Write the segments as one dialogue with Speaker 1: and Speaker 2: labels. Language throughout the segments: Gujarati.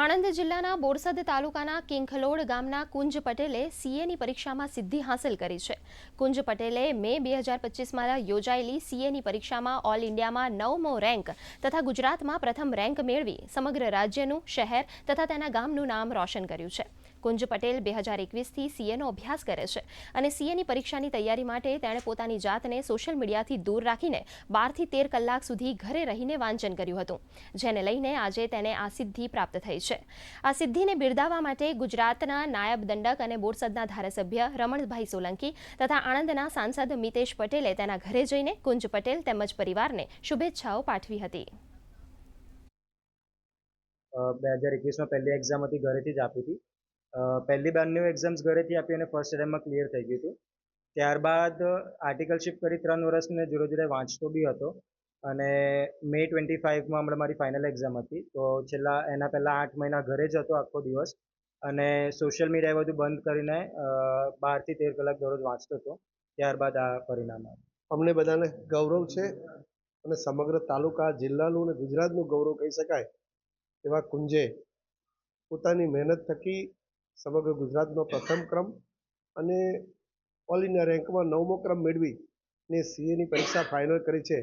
Speaker 1: આણંદ જિલ્લાના બોરસદ તાલુકાના કિંખલોડ ગામના કુંજ પટેલે સીએની પરીક્ષામાં સિદ્ધિ હાંસલ કરી છે. કુંજ પટેલે મે બે હજાર પચીસમાં યોજાયેલી સીએની પરીક્ષામાં ઓલ ઇન્ડિયામાં નવમો રેન્ક તથા ગુજરાતમાં પ્રથમ રેન્ક મેળવી સમગ્ર રાજ્યનું શહેર તથા તેના ગામનું નામ રોશન કર્યું છે. કુંજ પટેલ બે હજાર એકવીસથી સીએનો અભ્યાસ કરે છે અને સીએની પરીક્ષાની તૈયારી માટે તેણે પોતાની જાતને સોશિયલ મીડિયાથી દૂર રાખીને બારથી તેર કલાક સુધી ઘરે રહીને વાંચન કર્યું હતું. જેને લઈને આજે તેને આ સિદ્ધિ પ્રાપ્ત થઈ છે. આ સિદ્ધિને બિરદાવવા માટે ગુજરાતના નાયબ દંડક અને બોરસદના ધારાસભ્ય રમણભાઈ સોલંકી તથા આણંદના સાંસદ મિતેશ પટેલે તેના ઘરે જઈને કુંજ પટેલ તેમજ પરિવારને શુભેચ્છાઓ પાઠવી હતી.
Speaker 2: બે હજાર એકવીસમાં પહેલી એક્ઝામ હતી, ઘરેથી જ આપી હતી. પહેલી બારની એક્ઝામ્સ ઘરેથી આપી અને ફર્સ્ટ ટાઈમમાં ક્લિયર થઈ ગયું હતું. ત્યારબાદ આર્ટિકલશીપ કરી ત્રણ વર્ષને જોડે જોડે વાંચતો બી હતો. અને મે ટ્વેન્ટી ફાઇવમાં હમણાં મારી ફાઇનલ એક્ઝામ હતી. તો છેલ્લા, એના પહેલાં આઠ મહિના ઘરે જ હતો આખો દિવસ. અને સોશિયલ મીડિયા બધું બંધ કરીને બારથી તેર કલાક દરરોજ વાંચતો હતો. ત્યારબાદ આ પરિણામ
Speaker 3: અમને બધાને ગૌરવ છે અને સમગ્ર તાલુકા, જિલ્લાનું અને ગુજરાતનું ગૌરવ કહી શકાય એવા કુંજે પોતાની મહેનત થકી સમગ્ર ગુજરાતનો પ્રથમ ક્રમ અને ઓલ ઇન્ડિયા રેન્કમાં નવમો ક્રમ મેળવી ને સીએની પરીક્ષા ફાઇનલ કરી છે.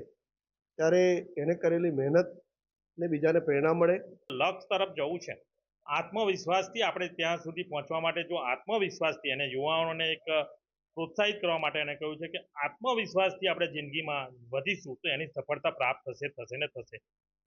Speaker 3: ત્યારે એને કરેલી મહેનત ને બીજાને પ્રેરણા મળે.
Speaker 4: લક્ષ તરફ જવું છે. આત્મવિશ્વાસથી આપણે ત્યાં સુધી પહોંચવા માટે જો આત્મવિશ્વાસથી અને યુવાઓને એક પ્રોત્સાહિત કરવા માટે એને કહ્યું છે કે આત્મવિશ્વાસથી આપણે જિંદગીમાં વધીશું તો એની સફળતા પ્રાપ્ત થશે થશે ને થશે.